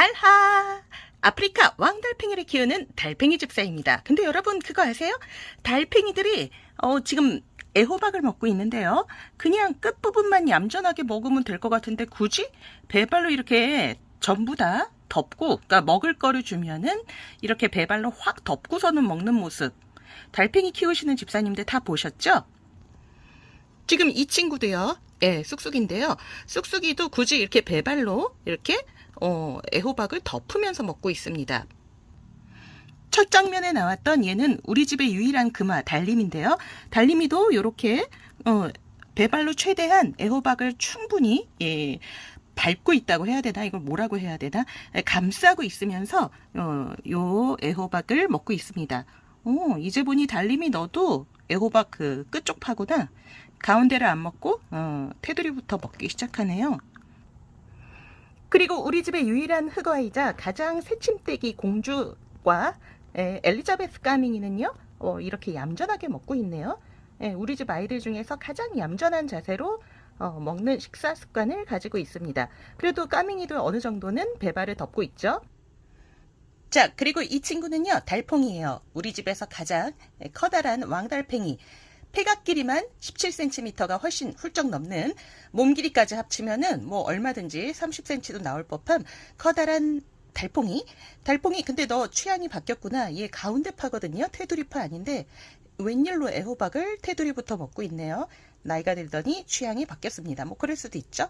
달하! 아프리카 왕달팽이를 키우는 달팽이 집사입니다. 근데 여러분 그거 아세요? 달팽이들이 어, 지금 애호박을 먹고 있는데요. 그냥 끝부분만 얌전하게 먹으면 될 것 같은데 굳이 배발로 이렇게 전부 다 덮고 그러니까 먹을 거를 주면은 이렇게 배발로 확 덮고서는 먹는 모습. 달팽이 키우시는 집사님들 다 보셨죠? 지금 이 친구도요. 예, 쑥쑥인데요. 쑥쑥이도 굳이 이렇게 배발로 이렇게 어, 애호박을 덮으면서 먹고 있습니다. 첫 장면에 나왔던 얘는 우리 집의 유일한 금화 달림인데요. 달림이도 이렇게 어, 배발로 최대한 애호박을 충분히 예, 밟고 있다고 해야 되나 이걸 뭐라고 해야 되나 예, 감싸고 있으면서 어, 요 애호박을 먹고 있습니다. 어, 이제 보니 달림이 너도 애호박 그 끝쪽 파구나 가운데를 안 먹고 어, 테두리부터 먹기 시작하네요. 그리고 우리 집의 유일한 흑어이자 가장 새침대기 공주과 에, 엘리자베스 까밍이는요 어, 이렇게 얌전하게 먹고 있네요. 에, 우리 집 아이들 중에서 가장 얌전한 자세로 어, 먹는 식사 습관을 가지고 있습니다. 그래도 까밍이도 어느 정도는 배발을 덮고 있죠. 자, 그리고 이 친구는요, 달팽이에요. 우리 집에서 가장 커다란 왕달팽이. 폐각 길이만 17cm가 훨씬 훌쩍 넘는 몸 길이까지 합치면은 뭐 얼마든지 30cm도 나올 법한 커다란 달팽이. 달팽이, 근데 너 취향이 바뀌었구나. 얘 가운데 파거든요. 테두리 파 아닌데 웬일로 애호박을 테두리부터 먹고 있네요. 나이가 들더니 취향이 바뀌었습니다. 뭐 그럴 수도 있죠.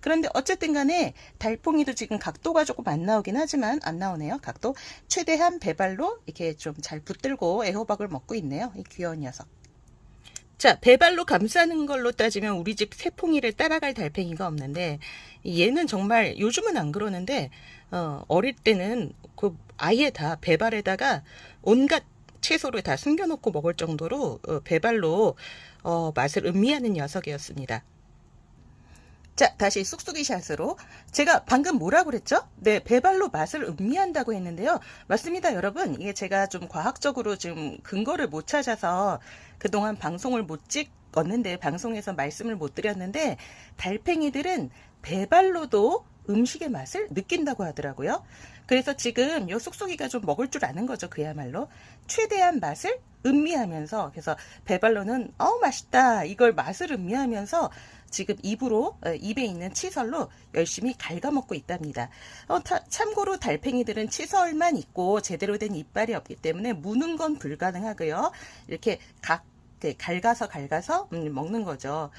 그런데 어쨌든 간에 달팽이도 지금 각도가 조금 안 나오긴 하지만 안 나오네요. 각도. 최대한 배발로 이렇게 좀 잘 붙들고 애호박을 먹고 있네요. 이 귀여운 녀석. 자, 배발로 감싸는 걸로 따지면 우리 집 새퐁이를 따라갈 달팽이가 없는데 얘는 정말 요즘은 안 그러는데 어, 어릴 때는 그 아예 다 배발에다가 온갖 채소를 다 숨겨놓고 먹을 정도로 어, 배발로 어, 맛을 음미하는 녀석이었습니다. 자, 다시 쑥쑥이 샷으로. 제가 방금 뭐라고 그랬죠? 네, 배발로 맛을 음미한다고 했는데요. 맞습니다, 여러분. 이게 제가 좀 과학적으로 지금 근거를 못 찾아서 그동안 방송을 못 찍었는데, 방송에서 말씀을 못 드렸는데, 달팽이들은 배발로도 음식의 맛을 느낀다고 하더라고요. 그래서 지금 요 쑥쑥이가 좀 먹을 줄 아는 거죠, 그야말로. 최대한 맛을 음미하면서, 그래서 배발로는, 어우, 맛있다. 이걸 맛을 음미하면서 지금 입으로 어, 입에 있는 치설로 열심히 갉아먹고 있답니다. 어, 타, 참고로 달팽이들은 치설만 있고 제대로 된 이빨이 없기 때문에 무는 건 불가능하고요. 이렇게 각 네, 갉아서 갉아서 음, 먹는 거죠.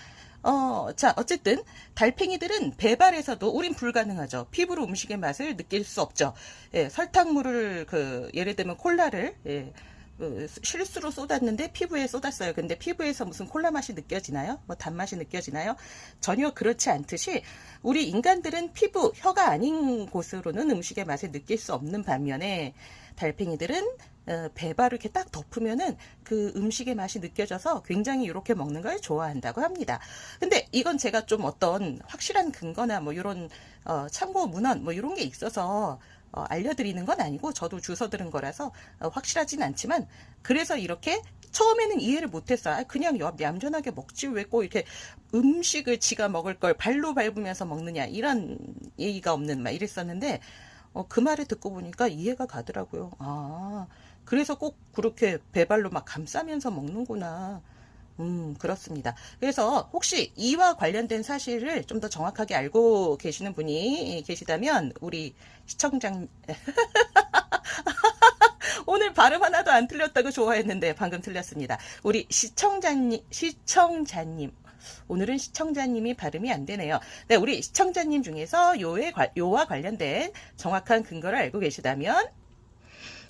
어, 자, 어쨌든, 달팽이들은 배발에서도 우린 불가능하죠. 피부로 음식의 맛을 느낄 수 없죠. 예, 설탕물을, 그, 예를 들면 콜라를, 예, 그 실수로 쏟았는데 피부에 쏟았어요. 근데 피부에서 무슨 콜라 맛이 느껴지나요? 뭐 단맛이 느껴지나요? 전혀 그렇지 않듯이 우리 인간들은 피부, 혀가 아닌 곳으로는 음식의 맛을 느낄 수 없는 반면에 달팽이들은 어, 배발을 이렇게 딱 덮으면은 그 음식의 맛이 느껴져서 굉장히 이렇게 먹는 걸 좋아한다고 합니다. 근데 이건 제가 좀 어떤 확실한 근거나 뭐 이런 어, 참고 문헌 뭐 이런 게 있어서 어, 알려드리는 건 아니고 저도 주워 들은 거라서 어, 확실하진 않지만 그래서 이렇게 처음에는 이해를 못했어요. 아, 그냥 얌전하게 먹지 왜 꼭 이렇게 음식을 지가 먹을 걸 발로 밟으면서 먹느냐 이런 얘기가 없는 막 이랬었는데 어, 그 말을 듣고 보니까 이해가 가더라고요. 아 그래서 꼭 그렇게 배발로 막 감싸면서 먹는구나. 음, 그렇습니다. 그래서 혹시 이와 관련된 사실을 좀 더 정확하게 알고 계시는 분이 계시다면 우리 시청장 오늘 발음 하나도 안 틀렸다고 좋아했는데 방금 틀렸습니다. 우리 시청자님 시청자님 오늘은 시청자님이 발음이 안 되네요. 네, 우리 시청자님 중에서 요에 요와 관련된 정확한 근거를 알고 계시다면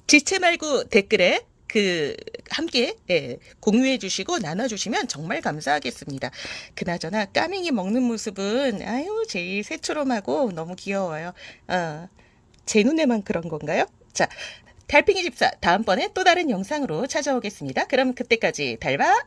지체 말고 댓글에 그 함께 예, 공유해 주시고 나눠 주시면 정말 감사하겠습니다. 그나저나 까밍이 먹는 모습은 아유 제일 새초롬하고 너무 귀여워요. 어, 제 눈에만 그런 건가요? 자, 달팽이 집사 다음번에 또 다른 영상으로 찾아오겠습니다. 그럼 그때까지 달바